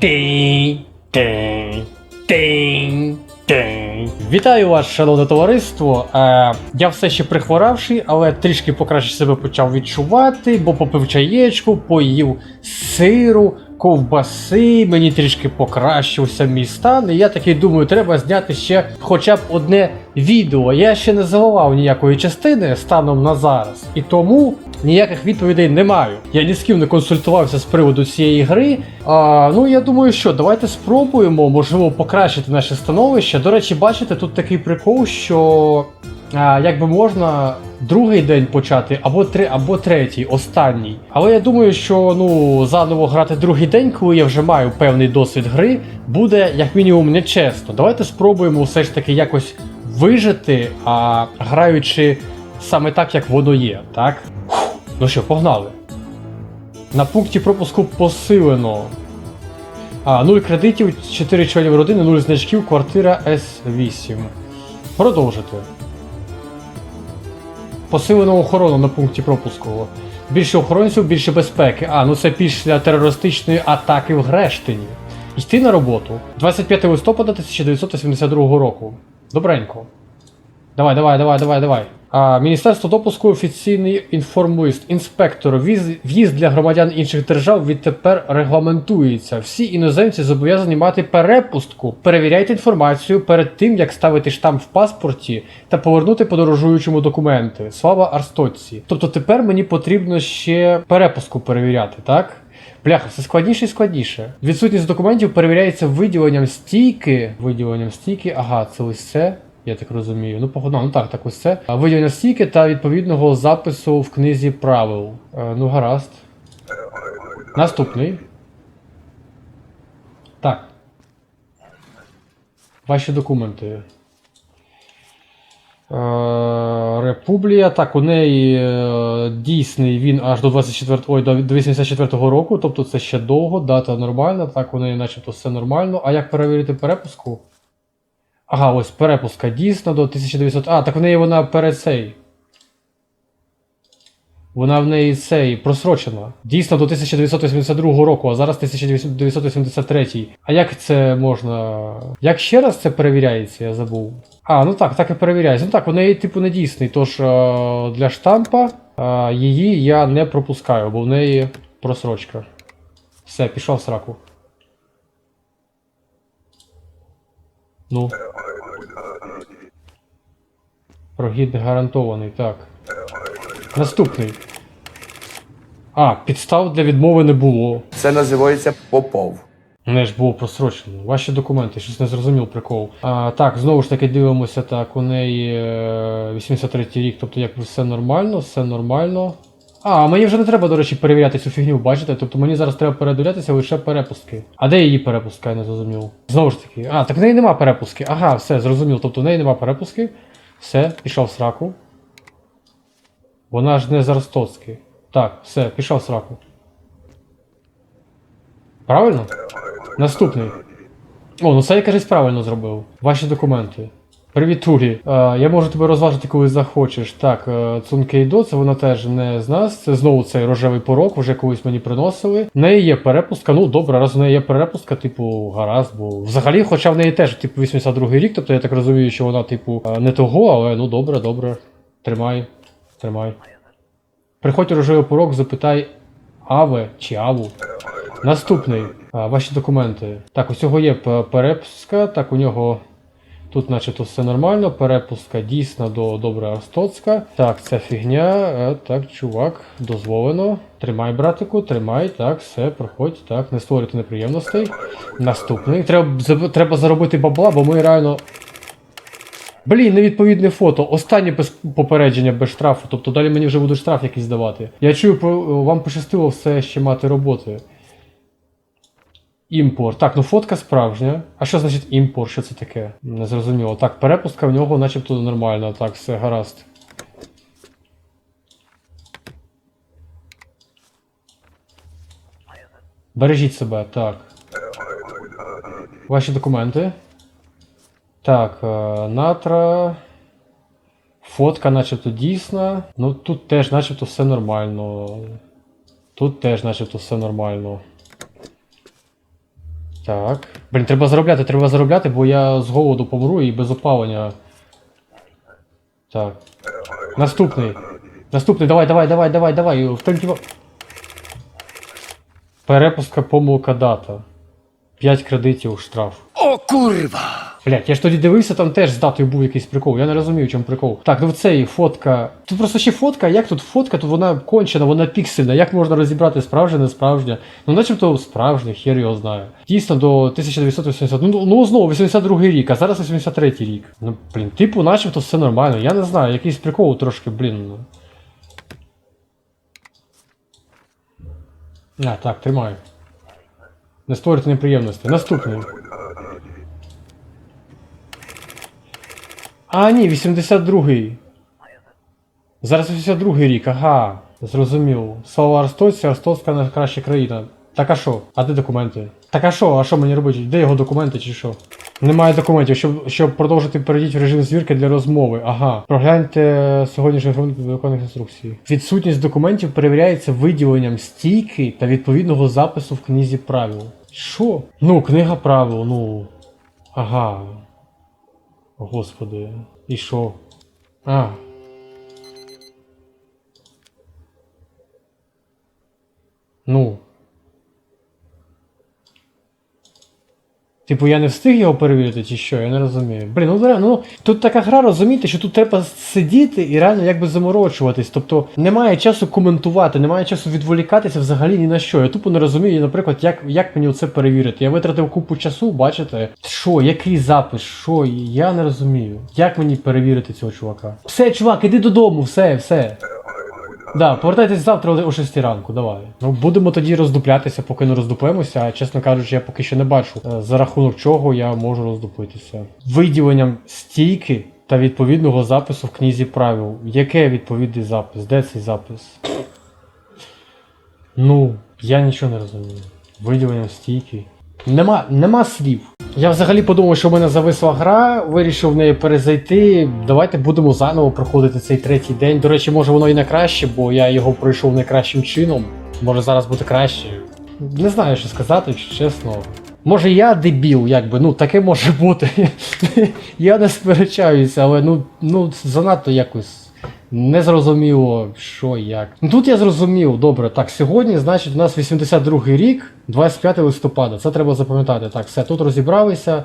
Тинь, тинь, тинь, тинь. Вітаю вас, шановне товариство. Е, я все ще прихворавший, але трішки покраще себе почав відчувати, бо попив чаєчку, поїв сиру, ковбаси, мені трішки покращився мій стан. І я такий думаю, треба зняти ще хоча б одне відео. Я ще не заливав ніякої частини станом на зараз. І тому ніяких відповідей не маю. Я ні з ким не консультувався з приводу цієї гри. А, ну я думаю, що давайте спробуємо, можливо, покращити наше становище. До речі, бачите, тут такий прикол, що а, якби можна другий день почати, або три, або третій, останній. Але я думаю, що ну заново грати другий день, коли я вже маю певний досвід гри, буде як мінімум нечесно. Давайте спробуємо все ж таки якось вижити, а граючи саме так, як воно є, так? Ну що, погнали. На пункті пропуску посилено. А, 0 кредитів, 4 членів родини, 0 значків, квартира С8. Продовжити. Посилено охорону на пункті пропуску. Більше охоронців, більше безпеки. А, ну це після терористичної атаки в Грештині. Йти на роботу. 25 листопада 1972 року. Добренько. Давай, давай, давай, давай, давай. А, Міністерство допуску офіційний інформлист. Інспектор. В'їзд для громадян інших держав відтепер регламентується. Всі іноземці зобов'язані мати перепустку. Перевіряйте інформацію перед тим, як ставити штамп в паспорті та повернути подорожуючому документи. Слава Арстоці. Тобто тепер мені потрібно ще перепустку перевіряти, так? Бляха, все складніше і складніше. Відсутність документів перевіряється виділенням стійки. Виділенням стійки, ага, це ось це. Я так розумію. Ну, погодно, ну так, так ось це. Виділення стійки та відповідного запису в книзі правил. Е, ну, гаразд. Наступний. Так. Ваші документи. Е, Републія. Так, у неї е, дійсний він аж до 24, ой, до 84-го року, тобто це ще довго, дата нормальна, так, у неї начебто все нормально. А як перевірити перепуску? Ага, ось перепуска дійсно до 1900. А, так в неї вона перед цей. Вона в неї цей просрочена. Дійсно до 1982 року, а зараз 1983. А як це можна. Як ще раз це перевіряється, я забув. А, ну так, так і перевіряється. Ну так, в неї типу не дійсний, тож е, для штампа е, її я не пропускаю, бо в неї просрочка. Все, пішов в сраку. Ну. Прогід гарантований, так. Наступний. А, підстав для відмови не було. Це називається Попов. Не ж було просрочено. Ваші документи, щось не зрозумів прикол. А, так, знову ж таки дивимося, так, у неї е, 83 рік, тобто як все нормально, все нормально. А, мені вже не треба, до речі, перевіряти цю фігню, бачите? Тобто мені зараз треба передивлятися лише перепустки. А де її перепустка, я не зрозумів. Знову ж таки. А, так в неї нема перепустки. Ага, все, зрозумів. Тобто в неї нема перепустки. Все, пішов сраку. Вона ж не з Ростоцький. Так, все, пішов сраку. Правильно? Наступний. О, ну це я кажись правильно зробив. Ваші документи. Привіт, Турі. Е, я можу тебе розважити, коли захочеш. Так, е, Цункейдо, це вона теж не з нас. Це знову цей рожевий порок, вже колись мені приносили. В неї є перепустка. Ну добре, раз в неї є перепустка, типу, гаразд, бо взагалі, хоча в неї теж, типу, 82-й рік, тобто я так розумію, що вона, типу, е, не того, але ну добре, добре. Тримай, тримай. Приходь у рожевий порок, запитай Аве чи Аву. Наступний. Ваші документи. Так, у цього є п- перепустка. Так, у нього тут, начебто, все нормально. Перепустка дійсна до добра Арстоцька. Так, це фігня. Е, так, чувак, дозволено. Тримай, братику, тримай. Так, все, проходь. Так, не створюйте неприємностей. Наступний. Треба, треба заробити бабла, бо ми реально. Блін, невідповідне фото. Останнє без попередження без штрафу. Тобто далі мені вже будуть штраф якийсь давати. Я чую, вам пощастило все ще мати роботи. Імпор. Так, ну фотка справжня. А що значить імпор? Що це таке? Не зрозуміло. Так, перепустка в нього начебто нормальна. Так, все гаразд. Бережіть себе, так. Ваші документи. Так, е, натра. Фотка начебто дійсна. Ну тут теж начебто все нормально. Тут теж начебто все нормально. Так. Блін, треба заробляти, треба заробляти, бо я з голоду помру і без опалення. Так. Наступний. Наступний, давай, давай, давай, давай, давай. Втримки. Перепуска помилка дата. 5 кредитів штраф. О курва! Блять, я ж тоді дивився, там теж з датою був якийсь прикол. Я не розумію, в чому прикол. Так, ну цей фотка. Тут просто ще фотка, як тут фотка, тут вона кончена, вона піксельна. Як можна розібрати справжнє, не справжнє? Ну, начебто справжнє, хер його знає. Дійсно, до 1980. Ну, ну знову 82 рік, а зараз 83 рік. Ну, блін, типу, начебто все нормально. Я не знаю, якийсь прикол трошки, блін. ну. А, так, тримаю. Не створюйте неприємності. Наступний. А, ні, 82-й. Зараз 82-й рік, ага. Зрозумів. Слава Арстоці, Арстоцька найкраща країна. Так а що? А де документи? Так а що? А що мені робити? Де його документи чи що? Немає документів, щоб, щоб продовжити перейдіть в режим звірки для розмови. Ага. Прогляньте сьогоднішній до виконаних інструкцій. Відсутність документів перевіряється виділенням стійки та відповідного запису в книзі правил. Що? Ну, книга правил, ну. Ага. Господи. І що? А. Ну. Типу, я не встиг його перевірити, чи що, я не розумію. Блін, ну реально, ну тут така гра, розумієте, що тут треба сидіти і реально якби заморочуватись. Тобто немає часу коментувати, немає часу відволікатися взагалі ні на що. Я тупо не розумію, наприклад, як, як мені це перевірити. Я витратив купу часу, бачите? Що, який запис, що, я не розумію. Як мені перевірити цього чувака? Все, чувак, іди додому, все, все. Да, повертайтесь завтра о 6 ранку, давай. Ну будемо тоді роздуплятися, поки не роздуплемося, а чесно кажучи, я поки що не бачу, е, за рахунок чого я можу роздуплитися. Виділенням стійки та відповідного запису в книзі правил. Яке відповідний запис? Де цей запис? Ну, я нічого не розумію. Виділенням стійки. Нема, нема слів. Я взагалі подумав, що в мене зависла гра, вирішив в неї перезайти. Давайте будемо заново проходити цей третій день. До речі, може воно і не краще, бо я його пройшов найкращим чином. Може зараз буде краще. Не знаю, що сказати, чесно. Може я дебіл, якби, ну таке може бути. я не сперечаюся, але ну, ну занадто якось. Незрозуміло, що як. Ну тут я зрозумів, добре. Так, сьогодні, значить, у нас 82-й рік, 25 листопада. Це треба запам'ятати. Так, все, тут розібралися.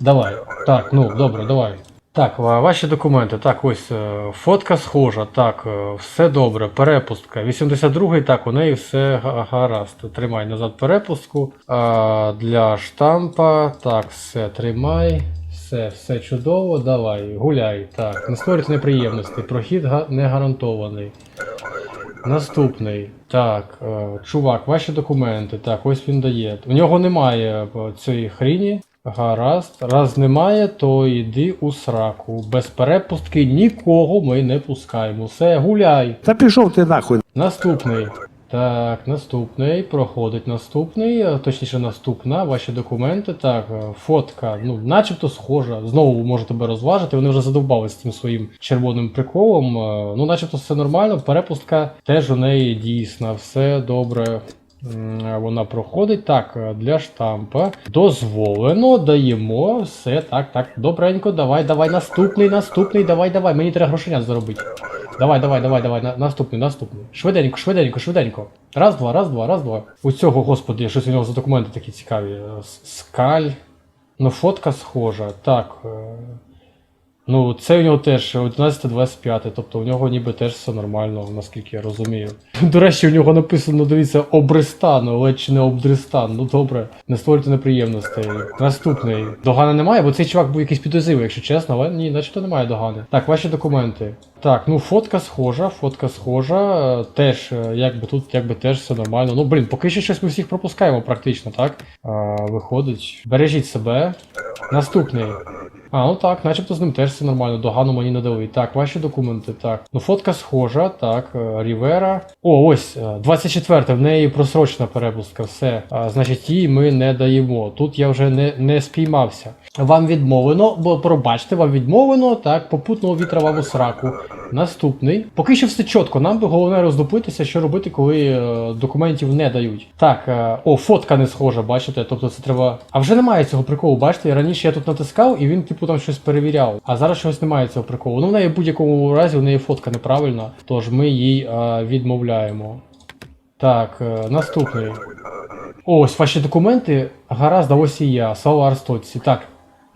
Давай. Так, ну, добре, давай. Так, ваші документи. Так, ось е, фотка схожа. Так, е, все добре. Перепустка. 82-й, так, у неї все гаразд. Тримай назад перепустку. А, для штампа. Так, все, тримай. Все, все чудово, давай, гуляй. Так, не створюйте неприємності. Прохід га- не гарантований. Наступний. Так, е, чувак, ваші документи. Так, ось він дає. У нього немає е, цієї хріні. Гаразд. Раз немає, то йди у сраку. Без перепустки нікого ми не пускаємо. Все, гуляй. Та пішов ти нахуй. Наступний. Так, наступний. Проходить наступний, е, точніше наступна, ваші документи. Так, е, фотка, ну, начебто схожа. Знову можу тебе розважити. Вони вже задовбали з цим своїм червоним приколом. Е, Ну, начебто все нормально. Перепустка теж у неї дійсна. Все добре. Вона проходить. Так, е, для штампа. Дозволено, даємо. Все, так, так. Добренько, давай, давай. Наступний, наступний, давай, давай. Мені треба грошенят заробити. Давай, давай, давай, давай. На, наступний, наступний. Швиденько, швиденько, швиденько. Раз, два, раз, два, раз, два. У цього, господи, щось у нього за документи такі цікаві. Е, Скаль. Ну, фотка схожа. Так. Е, Ну, це у нього теж 11-25, тобто у нього ніби теж все нормально, наскільки я розумію. До речі, у нього написано, дивіться, обристан, але чи не обдристан. Ну добре, не створюйте неприємностей. Наступний. Догана немає, бо цей чувак був якийсь підозрілий, якщо чесно, але ні, начебто немає догани. Так, ваші документи. Так, ну фотка схожа, фотка схожа. е, Теж, е, якби тут, якби теж все нормально. Ну блін, поки що щось ми всіх пропускаємо практично, так? А, виходить. Бережіть себе. Наступний. А, ну так, начебто з ним теж все нормально, догану мені не дали. Так, ваші документи, так. Ну, фотка схожа, так, е, Рівера. О, ось, е, 24 в неї просрочена перепустка, все. А, значить, їй ми не даємо. Тут я вже не, не спіймався. Вам відмовлено, бо пробачте, вам відмовлено, так, попутного вітра вам у сраку. Наступний. Поки що все чітко, нам би головне роздупитися, що робити, коли е, документів не дають. Так, е, о, фотка не схожа, бачите? Тобто це треба. А вже немає цього приколу, бачите? Раніше я тут натискав і він, типу, там щось перевіряв. А зараз щось немає цього приколу. Ну, в неї в будь-якому разі, в неї фотка неправильна, тож ми їй е, відмовляємо. Так, е, наступний. Ось ваші документи. Гаразд, ось і я. Слава Арстоці. Так.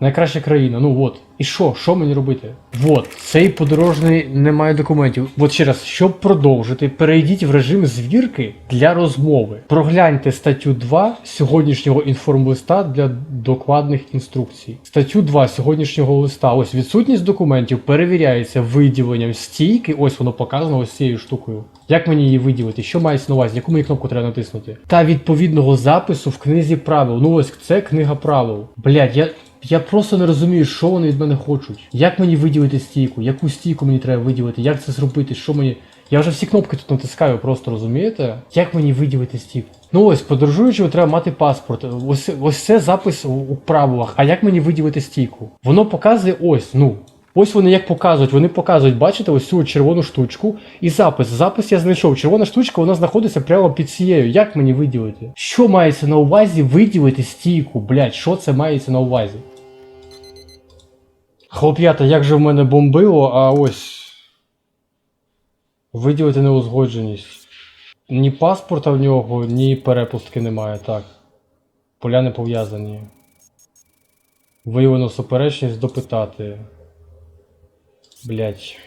Найкраща країна, ну от. І що? Що мені робити? Вот, цей подорожний не має документів. От ще раз, щоб продовжити, перейдіть в режим звірки для розмови. Прогляньте статтю 2 сьогоднішнього інформлиста для докладних інструкцій. Статтю 2 сьогоднішнього листа. Ось відсутність документів перевіряється виділенням стійки. Ось воно показано ось цією штукою. Як мені її виділити? Що мається на увазі? Яку мені кнопку треба натиснути? Та відповідного запису в книзі правил. Ну ось це книга правил. Блядь, я. Я просто не розумію, що вони від мене хочуть. Як мені виділити стійку? Яку стійку мені треба виділити? Як це зробити? Що мені. Я вже всі кнопки тут натискаю, просто розумієте? Як мені виділити стійку? Ну ось, подорожуючи, треба мати паспорт. Ось, ось це запис у, правилах. А як мені виділити стійку? Воно показує ось, ну. Ось вони як показують. Вони показують, бачите, ось цю червону штучку і запис. Запис я знайшов. Червона штучка вона знаходиться прямо під цією. Як мені виділити? Що мається на увазі виділити стійку? Блять, що це мається на увазі? Хлоп'ята, як же в мене бомбило, а ось. Виділити неузгодженість. Ні паспорта в нього, ні перепустки немає, так. Поля не пов'язані. Виявлено суперечність допитати. Блять.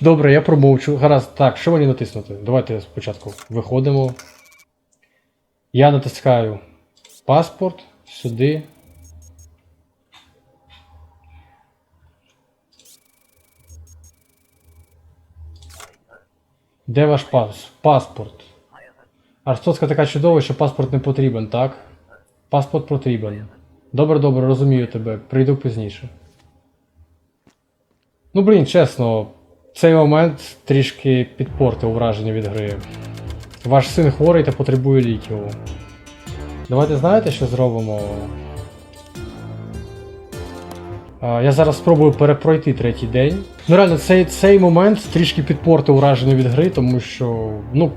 Добре, я промовчу. Гаразд, так, що мені натиснути? Давайте спочатку виходимо. Я натискаю паспорт сюди. Де ваш пас? Паспорт. Арстоцька така чудова, що паспорт не потрібен, так? Паспорт потрібен. Добре, добре, розумію тебе. Прийду пізніше. Ну, блін, чесно, цей момент трішки підпортив враження від гри. Ваш син хворий та потребує ліків. Давайте знаєте, що зробимо? Я зараз спробую перепройти третій день. Ну реально, цей, цей момент трішки підпортив враження від гри, тому що, ну,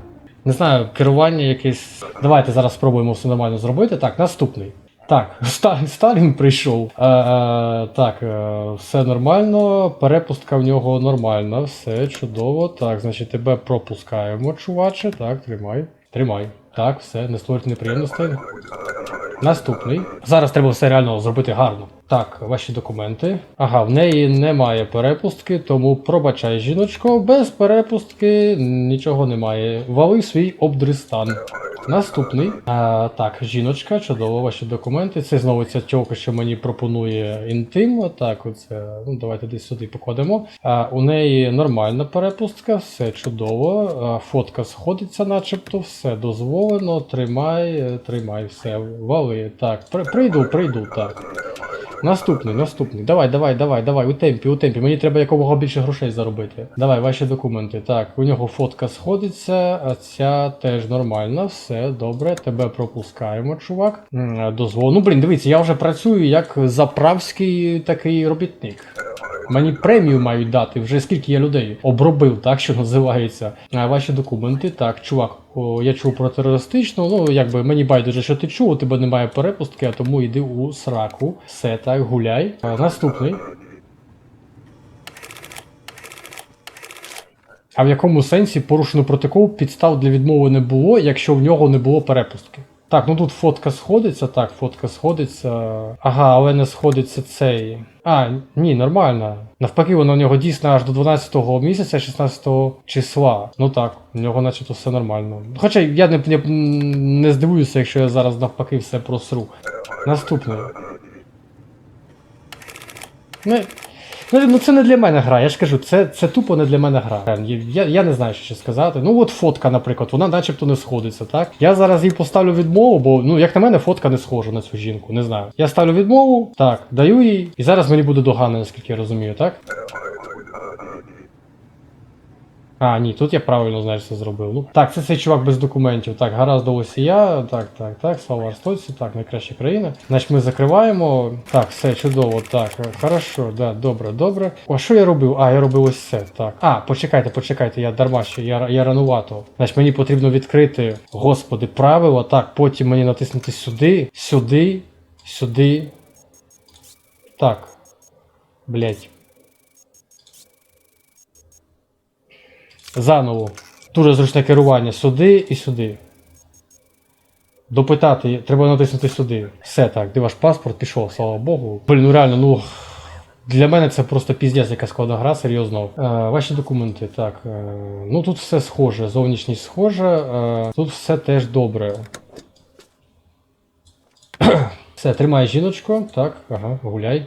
не знаю, керування якесь. Давайте зараз спробуємо все нормально зробити. Так, наступний. Так, Сталін, Сталін прийшов. Е, е, так, е, все нормально. Перепустка в нього нормальна, все чудово. Так, значить, тебе пропускаємо, чуваче. Так, тримай. Тримай. Так, все, не створюйте неприємностей. Наступний. Зараз треба все реально зробити гарно. Так, ваші документи. Ага, в неї немає перепустки, тому пробачай, жіночко, без перепустки нічого немає. Вали свій обдристан. Наступний. А, так, жіночка, чудово, ваші документи. Це знову ця тьока, що мені пропонує інтим. Так, оце. Ну, давайте десь сюди покладемо. А, у неї нормальна перепустка, все чудово. А, фотка сходиться, начебто, все дозволено. Тримай, тримай, все, вали. Так, при- прийду, прийду, так. Наступний, наступний. Давай, давай, давай, давай, у темпі, у темпі. Мені треба якомога більше грошей заробити. Давай, ваші документи. Так, у нього фотка сходиться, а ця теж нормальна, все добре. Тебе пропускаємо, чувак. М, Дозвол. Ну, блін, дивіться, я вже працюю як заправський такий робітник. Мені премію мають дати, вже скільки я людей обробив, так що називається. А ваші документи, так, чувак, о, я чув про терористичну, ну якби мені байдуже, що ти чув, у тебе немає перепустки, а тому йди у сраку. Все так, гуляй. А, наступний. А в якому сенсі порушено протокол підстав для відмови не було, якщо в нього не було перепустки? Так, ну тут фотка сходиться, так, фотка сходиться. Ага, але не сходиться цей. А, ні, нормально. Навпаки, воно в нього дійсно аж до 12 місяця, 16 числа. Ну так, у нього начебто все нормально. Хоча я не, не, не здивуюся, якщо я зараз навпаки все просру. Наступне. Ну, ну, ну це не для мене гра, я ж кажу, це, це тупо не для мене гра. Я, я, я не знаю, що ще сказати. Ну от фотка, наприклад, вона начебто не сходиться, так? Я зараз їй поставлю відмову, бо, ну, як на мене, фотка не схожа на цю жінку, не знаю. Я ставлю відмову, так, даю їй, і зараз мені буде догано, наскільки я розумію, так? А, ні, тут я правильно знаєш, все зробив. Ну, так, це цей чувак без документів. Так, гаразд ось я. Так, так, так, слава Арстоці, так, найкраща країна. Значить, ми закриваємо. Так, все чудово. Так, хорошо, да, добре, добре. А що я робив? А, я робив ось це. Так. А, почекайте, почекайте, я дарма ще, я, я ранувато. Значить, мені потрібно відкрити, господи, правило. Так, потім мені натиснути сюди, сюди, сюди. Так. Блять. Заново. Дуже зручне керування сюди і сюди. Допитати, треба натиснути сюди. Все так, де ваш паспорт пішов, слава Богу. Блін, ну реально, ну. Для мене це просто піздець, яка складна гра, серйозно. Е, ваші документи, так. Е, ну тут все схоже, зовнішність схожа, е, тут все теж добре. все, тримай жіночку, так, ага, гуляй.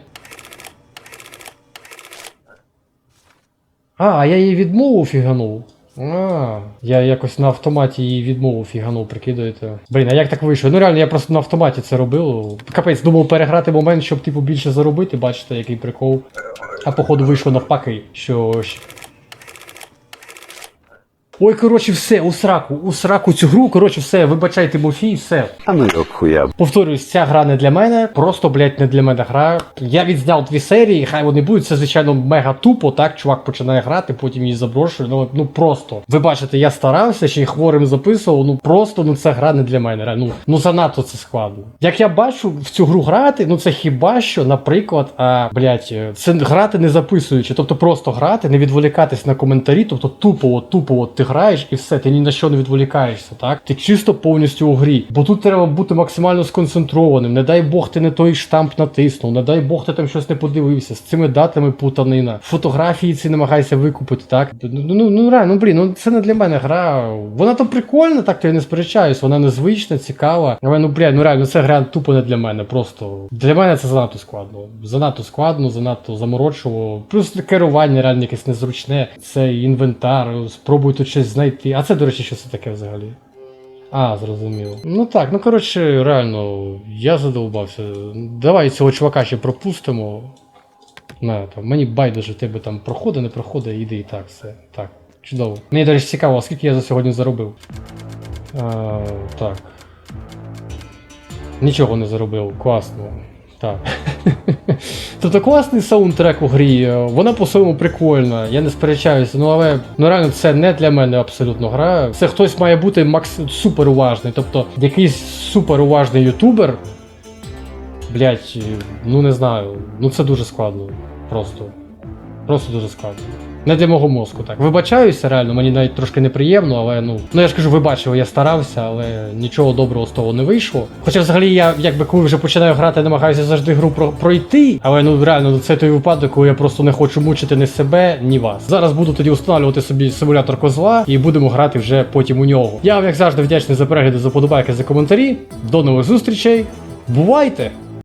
А, а я її відмову фіганув. А, я якось на автоматі її відмову фіганув, прикидуєте. Блін, а як так вийшло? Ну реально, я просто на автоматі це робив. Капець, думав переграти момент, щоб типу більше заробити, бачите, який прикол. А походу вийшло навпаки, що. Ой, коротше, все, у сраку, у сраку цю гру, коротше, все, вибачайте, Тимофій, все. А ну його хуя. Повторюсь, ця гра не для мене, просто, блядь, не для мене гра. Я відзняв дві серії, хай вони будуть. Це, звичайно, мега тупо, так, чувак починає грати, потім її заброшує. Ну, ну просто. Ви бачите, я старався, ще й хворим записував. Ну просто ну це гра не для мене. Ну, ну занадто це складно. Як я бачу в цю гру грати, ну це хіба що, наприклад, а, блядь, це грати не записуючи, тобто просто грати, не відволікатись на коментарі, тобто тупо, тупо от ти граєш і все, ти ні на що не відволікаєшся, так? Ти чисто повністю у грі. Бо тут треба бути максимально сконцентрованим. Не дай Бог, ти не той штамп натиснув, не дай Бог, ти там щось не подивився. З цими датами путанина. Фотографії ці намагайся викупити, так? Ну, ну, ну реально, ну блін, ну це не для мене гра. Вона то прикольна, так то я не сперечаюсь, вона незвична, цікава. Але ну блядь, ну реально, це гра тупо не для мене. Просто для мене це занадто складно. Занадто складно, занадто заморочливо. Плюс керування реально якесь незручне. Це інвентар, спробуй тут щось знайти. А це, до речі, що це таке взагалі? А, зрозуміло. Ну так, ну коротше, реально, я задовбався. Давай цього чувака ще пропустимо. На, там, мені байдуже, тебе там проходить, не проходить, іди і так, все. Так, чудово. Мені, до речі, цікаво, скільки я за сьогодні заробив. А, так. Нічого не заробив, класно. Так. тобто класний саундтрек у грі, вона по-своєму прикольна, я не сперечаюся, ну але ну реально це не для мене абсолютно гра. Це хтось має бути макс... супер уважний. Тобто якийсь супер уважний ютубер. Блять, ну не знаю. Ну це дуже складно. Просто. Просто дуже складно. Не для мого мозку, так. Вибачаюся, реально, мені навіть трошки неприємно, але ну. Ну я ж кажу, ви бачили, я старався, але нічого доброго з того не вийшло. Хоча взагалі я, якби коли вже починаю грати, намагаюся завжди гру про- пройти. Але ну реально, це той випадок, коли я просто не хочу мучити ні себе, ні вас. Зараз буду тоді встановлювати собі симулятор козла і будемо грати вже потім у нього. Я вам, як завжди, вдячний за перегляди, за подобайки, за коментарі. До нових зустрічей. Бувайте!